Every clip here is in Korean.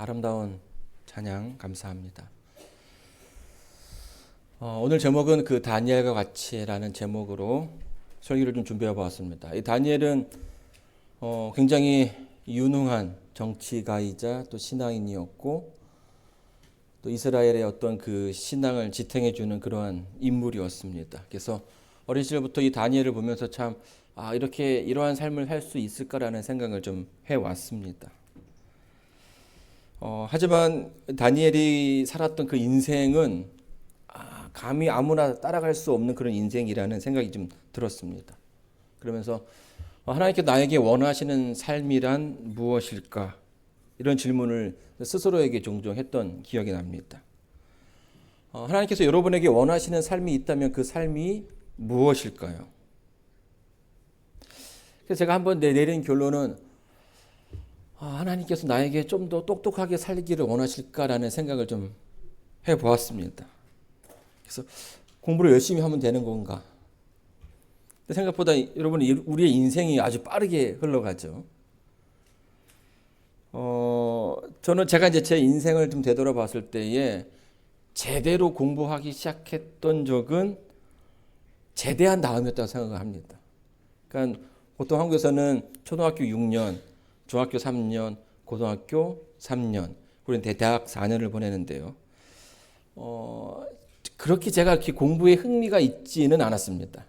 아름다운 찬양 감사합니다. 어, 오늘 제목은 그 다니엘과 같이라는 제목으로 설교를 좀 준비해 보았습니다. 이 다니엘은 어, 굉장히 유능한 정치가이자 또 신앙인이었고 또 이스라엘의 어떤 그 신앙을 지탱해 주는 그러한 인물이었습니다. 그래서 어린 시절부터 이 다니엘을 보면서 참 아, 이렇게 이러한 삶을 살 수 있을까라는 생각을 좀 해 왔습니다. 어, 하지만 다니엘이 살았던 그 인생은 아, 감히 아무나 따라갈 수 없는 그런 인생이라는 생각이 좀 들었습니다. 그러면서 어, 하나님께 나에게 원하시는 삶이란 무엇일까? 이런 질문을 스스로에게 종종 했던 기억이 납니다. 어, 하나님께서 여러분에게 원하시는 삶이 있다면 그 삶이 무엇일까요? 그래서 제가 한번 내린 결론은 아, 하나님께서 나에게 좀 더 똑똑하게 살기를 원하실까라는 생각을 좀 해보았습니다. 그래서 공부를 열심히 하면 되는 건가? 생각보다 여러분 우리의 인생이 아주 빠르게 흘러가죠. 어, 저는 제가 이제 제 인생을 좀 되돌아봤을 때에 제대로 공부하기 시작했던 적은 제대한 다음이었다고 생각을 합니다. 그러니까 보통 한국에서는 초등학교 6년, 중학교 3년, 고등학교 3년, 그리고 대학 4년을 보내는데요. 어, 그렇게 제가 이렇게 공부에 흥미가 있지는 않았습니다.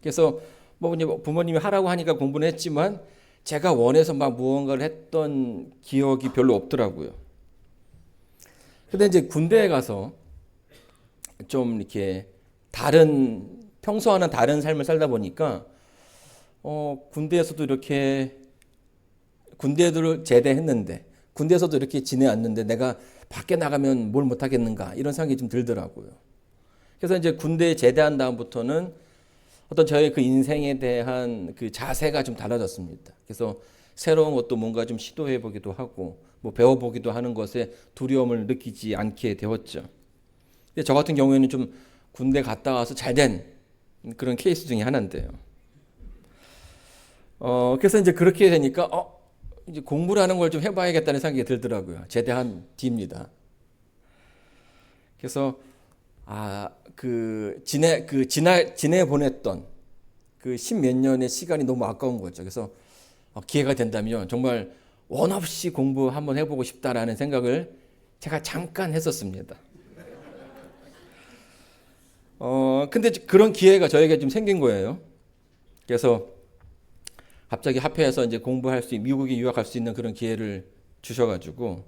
그래서 뭐 부모님이 하라고 하니까 공부는 했지만 제가 원해서 막 무언가를 했던 기억이 별로 없더라고요. 근데 이제 군대에 가서 좀 이렇게 다른 평소와는 다른 삶을 살다 보니까 어, 군대에서도 이렇게 군대를 제대했는데 군대에서도 이렇게 지내왔는데 내가 밖에 나가면 뭘 못하겠는가 이런 생각이 좀 들더라고요. 그래서 이제 군대에 제대한 다음부터는 어떤 저의 그 인생에 대한 그 자세가 좀 달라졌습니다. 그래서 새로운 것도 뭔가 좀 시도해 보기도 하고 뭐 배워 보기도 하는 것에 두려움을 느끼지 않게 되었죠. 근데 저 같은 경우에는 좀 군대 갔다 와서 잘 된 그런 케이스 중에 하나인데요. 어, 그래서 이제 그렇게 되니까 어, 이제 공부를 하는 걸 좀 해봐야겠다는 생각이 들더라고요. 제대한 뒤입니다. 그래서 아, 그 지내 그 지나 지내 보냈던 그 십몇 년의 시간이 너무 아까운 거죠. 그래서 어, 기회가 된다면 정말 원 없이 공부 한번 해보고 싶다라는 생각을 제가 잠깐 했었습니다. 어, 근데 그런 기회가 저에게 좀 생긴 거예요. 그래서 갑자기 합해서 이제 공부할 수, 미국에 유학할 수 있는 그런 기회를 주셔가지고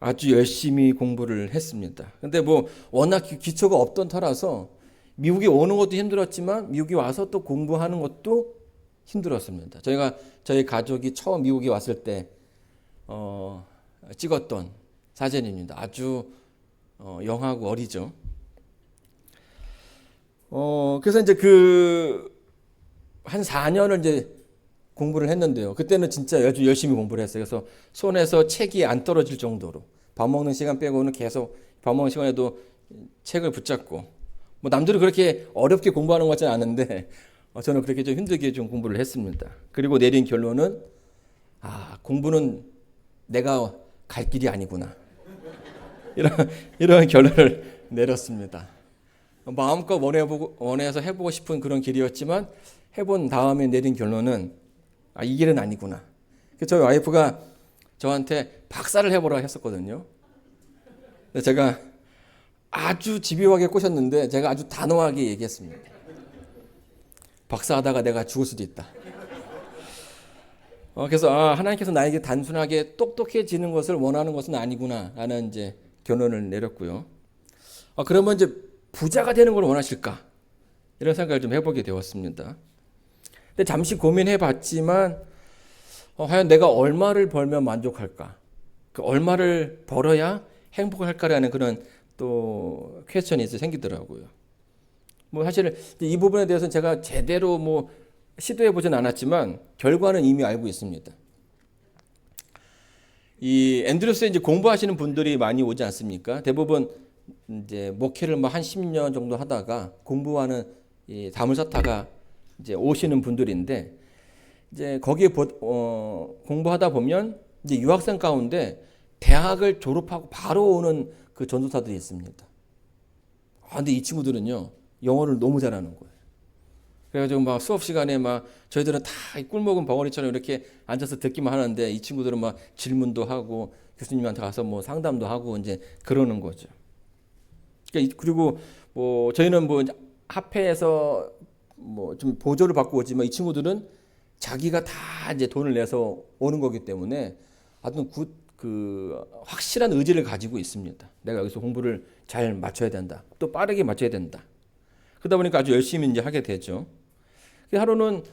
아주 열심히 공부를 했습니다. 근데 뭐 워낙 기초가 없던 터라서 미국에 오는 것도 힘들었지만 미국에 와서 또 공부하는 것도 힘들었습니다. 저희가 저희 가족이 처음 미국에 왔을 때 어, 찍었던 사진입니다. 아주 어, 영하고 어리죠. 어, 그래서 이제 그 한 4년을 이제 공부를 했는데요. 그때는 진짜 아주 열심히 공부를 했어요. 그래서 손에서 책이 안 떨어질 정도로 밥 먹는 시간 빼고는 계속 밥 먹는 시간에도 책을 붙잡고 뭐 남들은 그렇게 어렵게 공부하는 것 같지는 않은데 어, 저는 그렇게 좀 힘들게 좀 공부를 했습니다. 그리고 내린 결론은 아 공부는 내가 갈 길이 아니구나 이런 이런 결론을 내렸습니다. 마음껏 원해보고 원해서 해보고 싶은 그런 길이었지만 해본 다음에 내린 결론은 아, 이 길은 아니구나. 저희 와이프가 저한테 박사를 해보라 했었거든요. 근데 제가 아주 집요하게 꼬셨는데 제가 아주 단호하게 얘기했습니다. 박사하다가 내가 죽을 수도 있다. 어, 그래서 아, 하나님께서 나에게 단순하게 똑똑해지는 것을 원하는 것은 아니구나라는 이제 결론을 내렸고요. 아, 그러면 이제 부자가 되는 걸 원하실까? 이런 생각을 좀 해보게 되었습니다. 근데 잠시 고민해 봤지만 어, 과연 내가 얼마를 벌면 만족할까? 그 얼마를 벌어야 행복할까라는 그런 또 퀘스천이 생기더라고요. 뭐 사실 이 부분에 대해서는 제가 제대로 뭐 시도해 보진 않았지만 결과는 이미 알고 있습니다. 이 앤드루스에 이제 공부하시는 분들이 많이 오지 않습니까? 대부분 이제 목회를 뭐 한 10년 정도 하다가 공부하는 이 다물사타가 이제 오시는 분들인데 이제 거기에 보, 어, 공부하다 보면 이제 유학생 가운데 대학을 졸업하고 바로 오는 그 전도사들이 있습니다. 아, 근데 이 친구들은요, 영어를 너무 잘하는 거예요. 그래가지고 막 수업 시간에 막 저희들은 다 꿀먹은 벙어리처럼 이렇게 앉아서 듣기만 하는데 이 친구들은 막 질문도 하고 교수님한테 가서 뭐 상담도 하고 이제 그러는 거죠. 그러니까 이- 그리고 뭐 저희는 뭐 합회에서 뭐 좀 보조를 받고 오지만 이 친구들은 자기가 다 이제 돈을 내서 오는 거기 때문에 아주 굿, 그 확실한 의지를 가지고 있습니다. 내가 여기서 공부를 잘 맞춰야 된다. 또 빠르게 맞춰야 된다. 그러다 보니까 아주 열심히 이제 하게 되죠. 그 하루는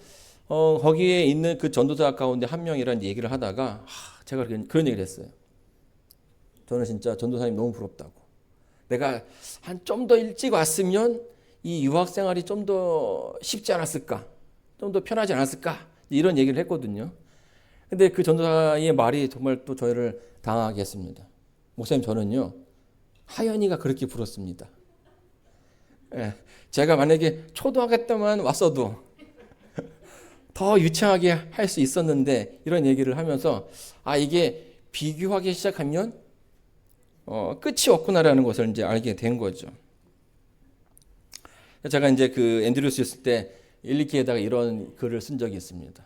어, 거기에 있는 그 전도사 가운데 한 명이란 얘기를 하다가 하, 제가 그런, 그런 얘기를 했어요. 저는 진짜 전도사님 너무 부럽다고. 내가 한 좀 더 일찍 왔으면 이 유학 생활이 좀 더 쉽지 않았을까? 좀 더 편하지 않았을까? 이런 얘기를 했거든요. 근데 그 전도사의 말이 정말 또 저희를 당하게 했습니다. 목사님 저는요. 하연이가 그렇게 부럽습니다. 예, 제가 만약에 초등학교 때만 왔어도 더 유창하게 할 수 있었는데 이런 얘기를 하면서 아 이게 비교하기 시작하면 어, 끝이 없구나라는 것을 이제 알게 된 거죠. 제가 이제 그 앤드루스 있을 때 일리키에다가 이런 글을 쓴 적이 있습니다.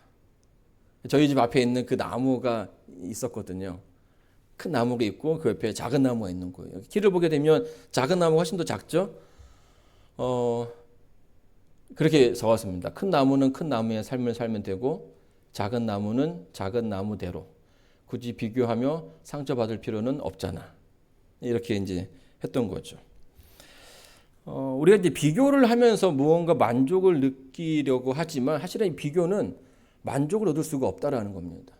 저희 집 앞에 있는 그 나무가 있었거든요. 큰 나무가 있고 그 옆에 작은 나무가 있는 거예요. 길을 보게 되면 작은 나무가 훨씬 더 작죠. 어, 그렇게 적었습니다. 큰 나무는 큰 나무의 삶을 살면 되고 작은 나무는 작은 나무대로 굳이 비교하며 상처받을 필요는 없잖아. 이렇게 이제 했던 거죠. 어, 우리가 이제 비교를 하면서 무언가 만족을 느끼려고 하지만 사실은 이 비교는 만족을 얻을 수가 없다라는 겁니다.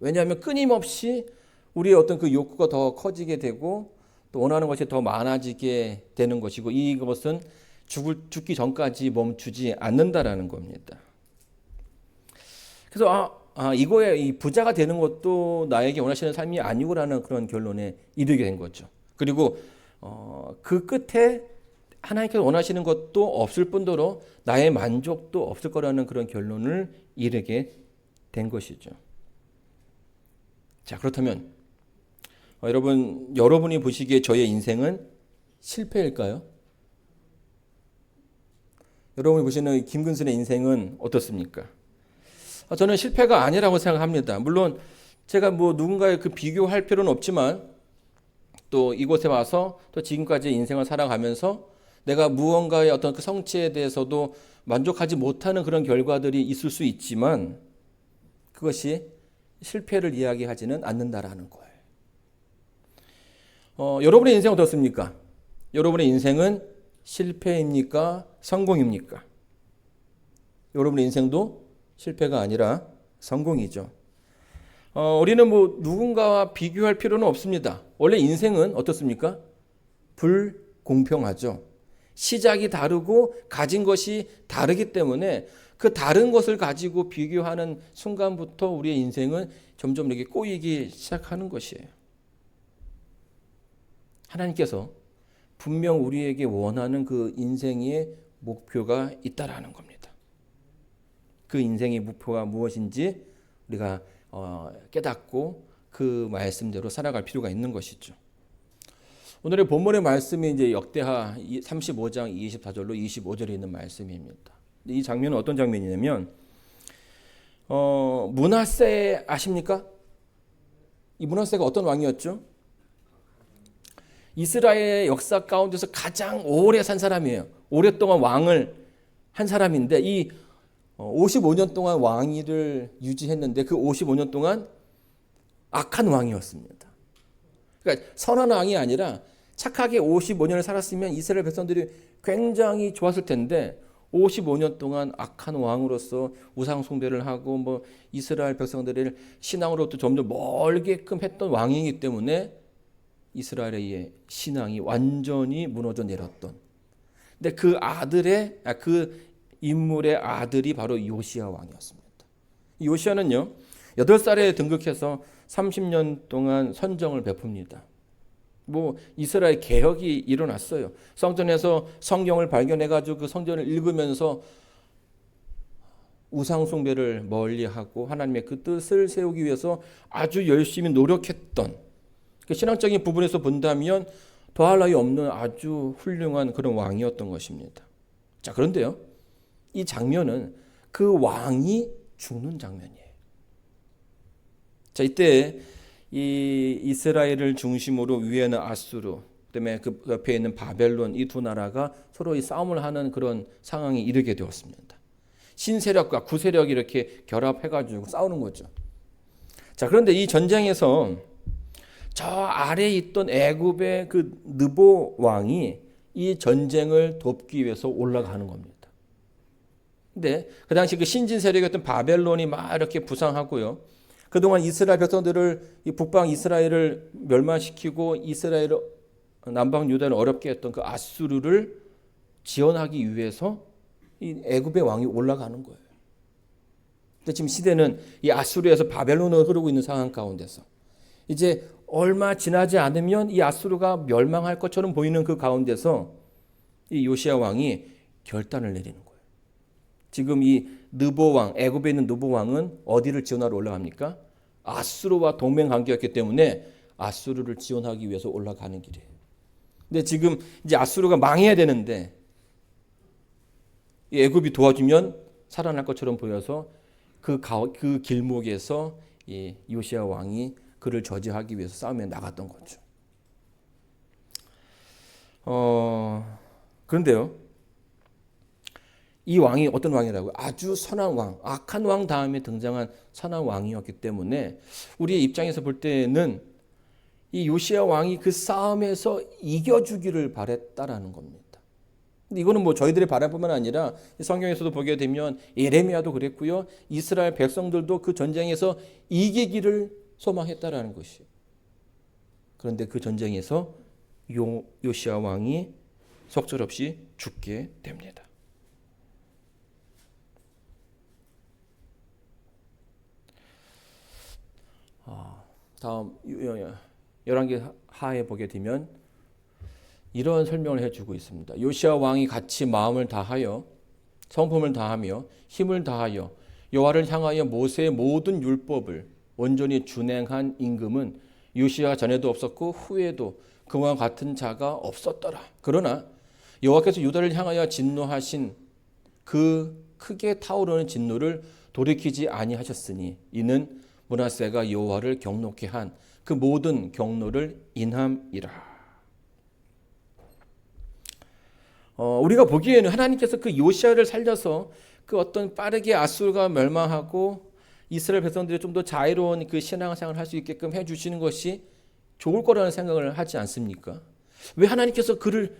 왜냐하면 끊임없이 우리의 어떤 그 욕구가 더 커지게 되고 또 원하는 것이 더 많아지게 되는 것이고 이것은 죽을, 죽기 전까지 멈추지 않는다라는 겁니다. 그래서 아, 아 이거에 이 부자가 되는 것도 나에게 원하시는 삶이 아니고라는 그런 결론에 이르게 된 거죠. 그리고 어, 그 끝에 하나님께서 원하시는 것도 없을 뿐더러 나의 만족도 없을 거라는 그런 결론을 이르게 된 것이죠. 자 그렇다면 어, 여러분 여러분이 보시기에 저의 인생은 실패일까요? 여러분이 보시는 김근순의 인생은 어떻습니까? 어, 저는 실패가 아니라고 생각합니다. 물론 제가 뭐 누군가의 그 비교할 필요는 없지만 또 이곳에 와서 또 지금까지 인생을 살아가면서 내가 무언가의 어떤 그 성취에 대해서도 만족하지 못하는 그런 결과들이 있을 수 있지만 그것이 실패를 이야기하지는 않는다라는 거예요. 어, 여러분의 인생은 어떻습니까? 여러분의 인생은 실패입니까? 성공입니까? 여러분의 인생도 실패가 아니라 성공이죠. 어, 우리는 뭐 누군가와 비교할 필요는 없습니다. 원래 인생은 어떻습니까? 불공평하죠. 시작이 다르고 가진 것이 다르기 때문에 그 다른 것을 가지고 비교하는 순간부터 우리의 인생은 점점 이렇게 꼬이기 시작하는 것이에요. 하나님께서 분명 우리에게 원하는 그 인생의 목표가 있다라는 겁니다. 그 인생의 목표가 무엇인지 우리가 어, 깨닫고 그 말씀대로 살아갈 필요가 있는 것이죠. 오늘의 본문의 말씀이 이제 역대하 35장 24절로 25절에 있는 말씀입니다. 이 장면은 어떤 장면이냐면 어, 문하세 아십니까? 이 문하세가 어떤 왕이었죠? 이스라엘의 역사 가운데서 가장 오래 산 사람이에요. 오랫동안 왕을 한 사람인데 이 55년 동안 왕위를 유지했는데 그 55년 동안 악한 왕이었습니다. 그러니까 선한 왕이 아니라 착하게 55년을 살았으면 이스라엘 백성들이 굉장히 좋았을 텐데 55년 동안 악한 왕으로서 우상 숭배를 하고 뭐 이스라엘 백성들을 신앙으로부터 점점 멀게끔 했던 왕이기 때문에 이스라엘의 신앙이 완전히 무너져 내렸던. 근데 그 아들의 아, 그 인물의 아들이 바로 요시아 왕이었습니다. 요시아는요, 8살에 등극해서 30년 동안 선정을 베풉니다. 뭐 이스라엘 개혁이 일어났어요. 성전에서 성경을 발견해 가지고 그 성전을 읽으면서 우상 숭배를 멀리하고 하나님의 그 뜻을 세우기 위해서 아주 열심히 노력했던 그 신앙적인 부분에서 본다면 더할 나위 없는 아주 훌륭한 그런 왕이었던 것입니다. 자, 그런데요. 이 장면은 그 왕이 죽는 장면이에요. 자, 이때 이 이스라엘을 중심으로 위에는 아수르, 그다음에 그 옆에 있는 바벨론 이 두 나라가 서로 이 싸움을 하는 그런 상황이 이르게 되었습니다. 신세력과 구세력이 이렇게 결합해 가지고 싸우는 거죠. 자, 그런데 이 전쟁에서 저 아래에 있던 애굽의 그 느보 왕이 이 전쟁을 돕기 위해서 올라가는 겁니다. 근데 그 당시 그 신진 세력이었던 바벨론이 막 이렇게 부상하고요. 그동안 이스라엘 백성들을 이 북방 이스라엘을 멸망시키고 이스라엘 남방 유다를 어렵게 했던 그 아수르를 지원하기 위해서 이 애굽의 왕이 올라가는 거예요. 근데 지금 시대는 이 아수르에서 바벨론으로 흐르고 있는 상황 가운데서 이제 얼마 지나지 않으면 이 아수르가 멸망할 것처럼 보이는 그 가운데서 이 요시아 왕이 결단을 내리는 거예요. 지금 이 느보 왕, 애굽에 있는 느보 왕은 어디를 지원하러 올라갑니까? 아수르와 동맹 관계였기 때문에 아수르를 지원하기 위해서 올라가는 길이에요. 근데 지금 이제 아수르가 망해야 되는데 이 애굽이 도와주면 살아날 것처럼 보여서 그, 가, 그 길목에서 이 요시아 왕이 그를 저지하기 위해서 싸움에 나갔던 거죠. 어, 그런데요. 이 왕이 어떤 왕이라고요? 아주 선한 왕, 악한 왕 다음에 등장한 선한 왕이었기 때문에 우리의 입장에서 볼 때는 이 요시아 왕이 그 싸움에서 이겨주기를 바랬다라는 겁니다. 근데 이거는 뭐 저희들의 바람뿐만 아니라 성경에서도 보게 되면 예레미야도 그랬고요. 이스라엘 백성들도 그 전쟁에서 이기기를 소망했다라는 것이. 그런데 그 전쟁에서 요, 요시아 왕이 속절없이 죽게 됩니다. 아, 다음 열왕기 하에 보게 되면 이런 설명을 해주고 있습니다. 요시아 왕이 같이 마음을 다하여 성품을 다하며 힘을 다하여 여호와를 향하여 모세의 모든 율법을 온전히 준행한 임금은 요시아 전에도 없었고 후에도 그와 같은 자가 없었더라. 그러나 여호와께서 유다를 향하여 진노하신 그 크게 타오르는 진노를 돌이키지 아니하셨으니 이는 문하세가 여호와를 경록케 한 그 모든 경로를 인함이라. 어, 우리가 보기에는 하나님께서 그 요시아를 살려서 그 어떤 빠르게 아수르가 멸망하고 이스라엘 백성들이 좀 더 자유로운 그 신앙생활을 할 수 있게끔 해 주시는 것이 좋을 거라는 생각을 하지 않습니까? 왜 하나님께서 그를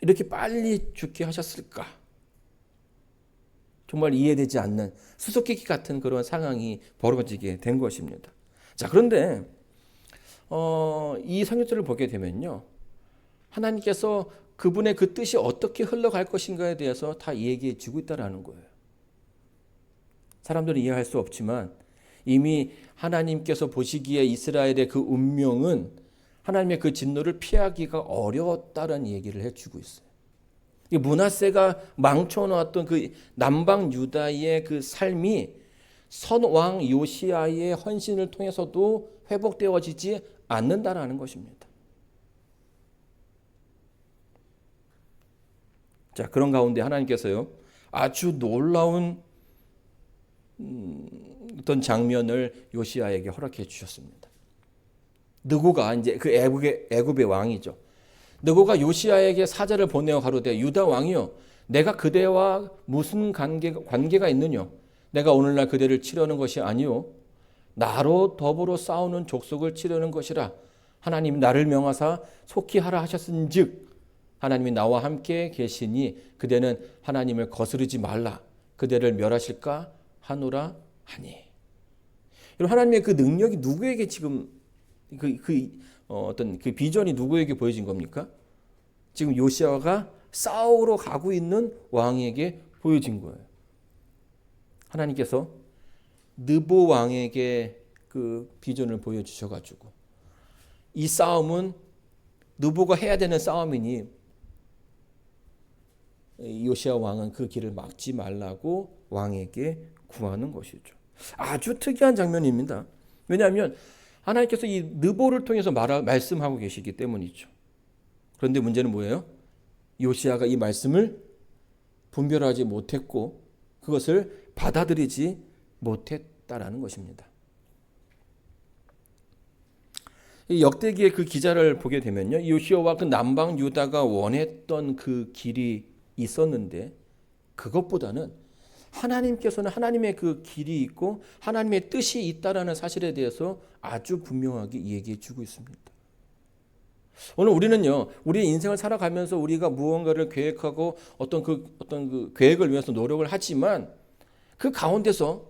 이렇게 빨리 죽게 하셨을까? 정말 이해되지 않는 수수께끼 같은 그런 상황이 벌어지게 된 것입니다. 자, 그런데 어, 이 성경절을 보게 되면요. 하나님께서 그분의 그 뜻이 어떻게 흘러갈 것인가에 대해서 다 얘기해 주고 있다라는 거예요. 사람들은 이해할 수 없지만 이미 하나님께서 보시기에 이스라엘의 그 운명은 하나님의 그 진노를 피하기가 어려웠다는 얘기를 해주고 있어요. 이 문하세가 망쳐놓았던 그 남방 유다의 그 삶이 선왕 요시아의 헌신을 통해서도 회복되어지지 않는다라는 것입니다. 자 그런 가운데 하나님께서요 아주 놀라운 음, 어떤 장면을 요시아에게 허락해 주셨습니다. 느고가 이제 그 애국의 애굽의 왕이죠. 느고가 요시아에게 사자를 보내어 가로되 유다 왕이요 내가 그대와 무슨 관계 관계가 있느냐? 내가 오늘날 그대를 치려는 것이 아니요 나로 더불어 싸우는 족속을 치려는 것이라. 하나님 나를 명하사 속히 하라 하셨은즉 하나님이 나와 함께 계시니 그대는 하나님을 거스르지 말라. 그대를 멸하실까 하노라 하니. 하나님의 그 능력이 누구에게 지금 그, 그 어, 어떤 그 비전이 누구에게 보여진 겁니까? 지금 요시아가 싸우러 가고 있는 왕에게 보여진 거예요. 하나님께서 느보 왕에게 그 비전을 보여주셔가지고 이 싸움은 느보가 해야 되는 싸움이니 요시아 왕은 그 길을 막지 말라고 왕에게 구하는 것이죠. 아주 특이한 장면입니다. 왜냐하면 하나님께서 이 느보를 통해서 말하, 말씀하고 계시기 때문이죠. 그런데 문제는 뭐예요? 요시아가 이 말씀을 분별하지 못했고 그것을 받아들이지 못했다라는 것입니다. 이 역대기의 그 기자를 보게 되면요. 요시아와 그 남방 유다가 원했던 그 길이 있었는데 그것보다는 하나님께서는 하나님의 그 길이 있고 하나님의 뜻이 있다라는 사실에 대해서 아주 분명하게 얘기해 주고 있습니다. 오늘 우리는요, 우리의 인생을 살아가면서 우리가 무언가를 계획하고 어떤 그 어떤 그 계획을 위해서 노력을 하지만 그 가운데서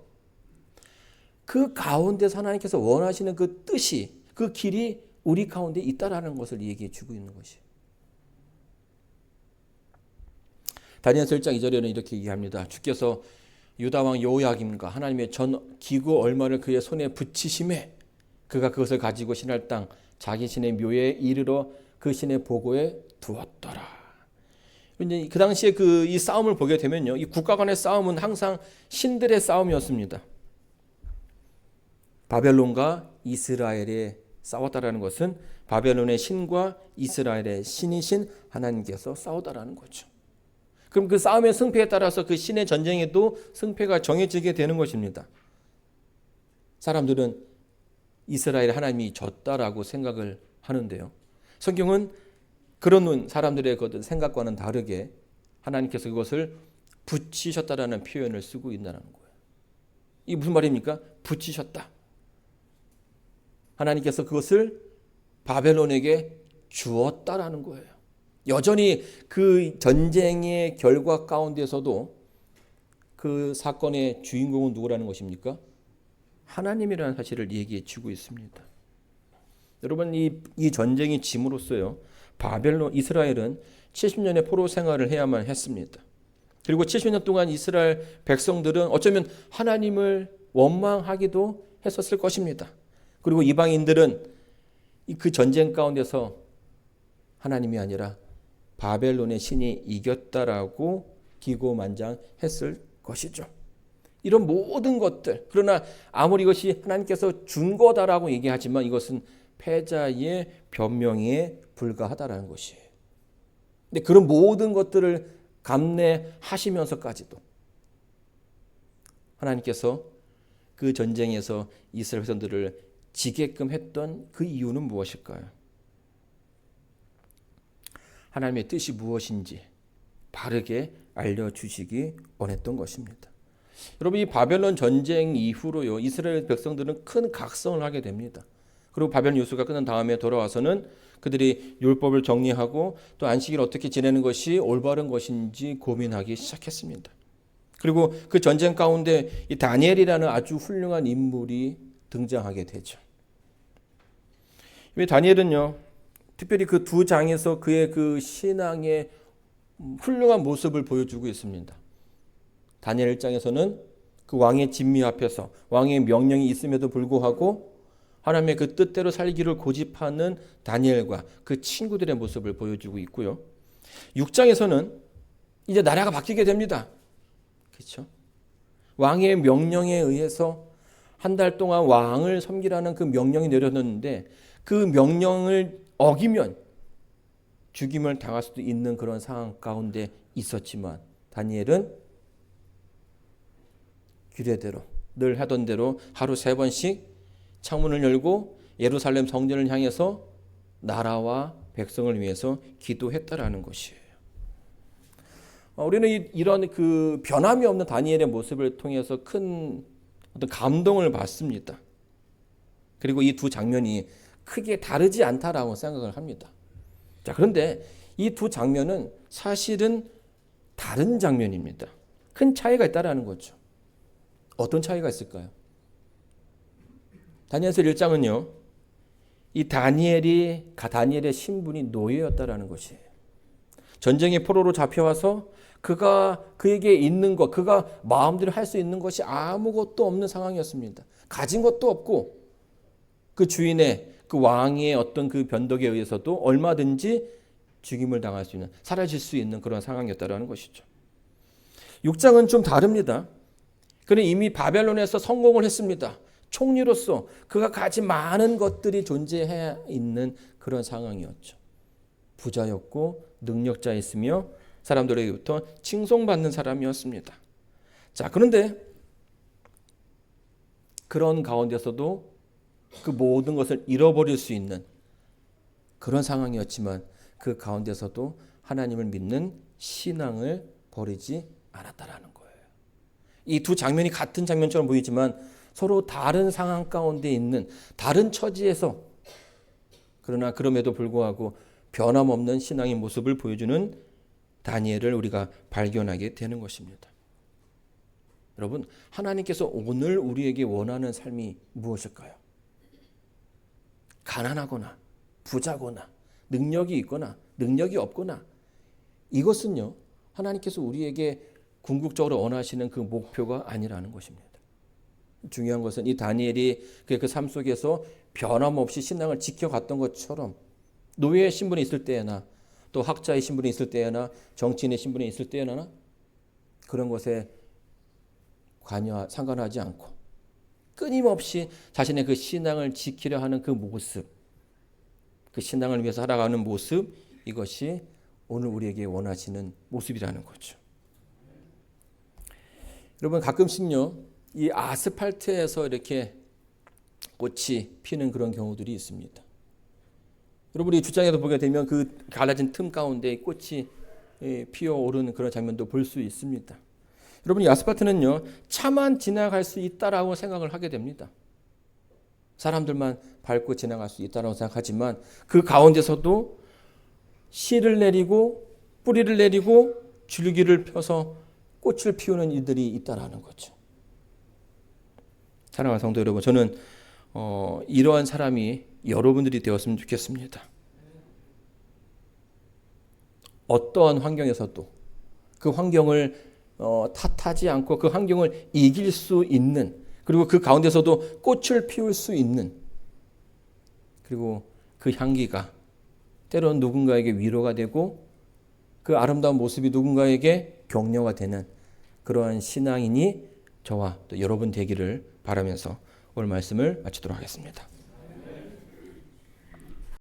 그 가운데서 하나님께서 원하시는 그 뜻이 그 길이 우리 가운데 있다라는 것을 얘기해 주고 있는 것이. 다니엘서 1장 2절에는 이렇게 얘기합니다. 주께서 유다 왕 요야김과 하나님의 전 기구 얼마를 그의 손에 붙이심에 그가 그것을 가지고 신할 땅 자기 신의 묘에 이르러 그 신의 보고에 두었더라. 이제 그 당시에 그 이 싸움을 보게 되면요, 이 국가 간의 싸움은 항상 신들의 싸움이었습니다. 바벨론과 이스라엘의 싸웠다라는 것은 바벨론의 신과 이스라엘의 신이신 하나님께서 싸우다라는 거죠. 그럼 그 싸움의 승패에 따라서 그 신의 전쟁에도 승패가 정해지게 되는 것입니다. 사람들은 이스라엘 하나님이 졌다라고 생각을 하는데요. 성경은 그런 사람들의 그 생각과는 다르게 하나님께서 그것을 붙이셨다라는 표현을 쓰고 있다는 거예요. 이 무슨 말입니까? 붙이셨다. 하나님께서 그것을 바벨론에게 주었다라는 거예요. 여전히 그 전쟁의 결과 가운데서도 그 사건의 주인공은 누구라는 것입니까? 하나님이라는 사실을 얘기해 주고 있습니다. 여러분 이, 이 전쟁이 짐으로써요. 바벨론 이스라엘은 70년의 포로 생활을 해야만 했습니다. 그리고 70년 동안 이스라엘 백성들은 어쩌면 하나님을 원망하기도 했었을 것입니다. 그리고 이방인들은 그 전쟁 가운데서 하나님이 아니라 바벨론의 신이 이겼다라고 기고만장했을 것이죠. 이런 모든 것들 그러나 아무리 이것이 하나님께서 준 거다라고 얘기하지만 이것은 패자의 변명에 불과하다라는 것이에요. 근데 그런 모든 것들을 감내하시면서까지도 하나님께서 그 전쟁에서 이스라엘 백성들을 지게끔 했던 그 이유는 무엇일까요? 하나님의 뜻이 무엇인지 바르게 알려주시기 원했던 것입니다. 여러분 이 바벨론 전쟁 이후로요 이스라엘 백성들은 큰 각성을 하게 됩니다. 그리고 바벨론 유수가 끝난 다음에 돌아와서는 그들이 율법을 정리하고 또 안식일 어떻게 지내는 것이 올바른 것인지 고민하기 시작했습니다. 그리고 그 전쟁 가운데 이 다니엘이라는 아주 훌륭한 인물이 등장하게 되죠. 이 다니엘은요 특별히 그 두 장에서 그의 그 신앙의 훌륭한 모습을 보여주고 있습니다. 다니엘 1장에서는 그 왕의 진미 앞에서 왕의 명령이 있음에도 불구하고 하나님의 그 뜻대로 살기를 고집하는 다니엘과 그 친구들의 모습을 보여주고 있고요. 6장에서는 이제 나라가 바뀌게 됩니다. 그렇죠? 왕의 명령에 의해서 한 달 동안 왕을 섬기라는 그 명령이 내려졌는데 그 명령을 어기면 죽임을 당할 수도 있는 그런 상황 가운데 있었지만 다니엘은 규례대로 늘 하던 대로 하루 세 번씩 창문을 열고 예루살렘 성전을 향해서 나라와 백성을 위해서 기도했다라는 것이에요. 어, 우리는 이런 그 변함이 없는 다니엘의 모습을 통해서 큰 어떤 감동을 받습니다. 그리고 이 두 장면이 크게 다르지 않다라고 생각을 합니다. 자, 그런데 이 두 장면은 사실은 다른 장면입니다. 큰 차이가 있다라는 거죠. 어떤 차이가 있을까요? 다니엘서 1장은요. 이 다니엘이 다니엘의 신분이 노예였다라는 것이에요. 전쟁의 포로로 잡혀와서 그가 그에게 있는 것, 그가 마음대로 할 수 있는 것이 아무것도 없는 상황이었습니다. 가진 것도 없고 그 주인의 그 왕의 어떤 그 변덕에 의해서도 얼마든지 죽임을 당할 수 있는, 사라질 수 있는 그런 상황이었다라는 것이죠. 6장은 좀 다릅니다. 그는 이미 바벨론에서 성공을 했습니다. 총리로서 그가 가진 많은 것들이 존재해 있는 그런 상황이었죠. 부자였고 능력자였으며 사람들에게부터 칭송받는 사람이었습니다. 자, 그런데 그런 가운데서도 그 모든 것을 잃어버릴 수 있는 그런 상황이었지만 그 가운데서도 하나님을 믿는 신앙을 버리지 않았다라는 거예요. 이 두 장면이 같은 장면처럼 보이지만 서로 다른 상황 가운데 있는 다른 처지에서 그러나 그럼에도 불구하고 변함없는 신앙의 모습을 보여주는 다니엘을 우리가 발견하게 되는 것입니다. 여러분, 하나님께서 오늘 우리에게 원하는 삶이 무엇일까요? 가난하거나 부자거나 능력이 있거나 능력이 없거나 이것은요, 하나님께서 우리에게 궁극적으로 원하시는 그 목표가 아니라는 것입니다. 중요한 것은 이 다니엘이 그삶 속에서 변함없이 신앙을 지켜갔던 것처럼 노예의 신분이 있을 때나 또 학자의 신분이 있을 때나 정치인의 신분이 있을 때나 그런 것에 관여 상관하지 않고 끊임없이 자신의 그 신앙을 지키려 하는 그 모습, 그 신앙을 위해서 살아가는 모습 이것이 오늘 우리에게 원하시는 모습이라는 거죠. 여러분 가끔씩요 이 아스팔트에서 이렇게 꽃이 피는 그런 경우들이 있습니다. 여러분이 주장에서 보게 되면 그 갈라진 틈 가운데 꽃이 피어오르는 그런 장면도 볼 수 있습니다. 여러분 이 아스팔트는요 차만 지나갈 수 있다라고 생각을 하게 됩니다. 사람들만 밟고 지나갈 수 있다라고 생각하지만 그 가운데서도 씨를 내리고 뿌리를 내리고 줄기를 펴서 꽃을 피우는 이들이 있다라는 거죠. 사랑하는 성도 여러분, 저는 어, 이러한 사람이 여러분들이 되었으면 좋겠습니다. 어떠한 환경에서도 그 환경을 어, 탓하지 않고 그 환경을 이길 수 있는 그리고 그 가운데서도 꽃을 피울 수 있는 그리고 그 향기가 때로는 누군가에게 위로가 되고 그 아름다운 모습이 누군가에게 격려가 되는 그러한 신앙인이 저와 또 여러분 되기를 바라면서 오늘 말씀을 마치도록 하겠습니다.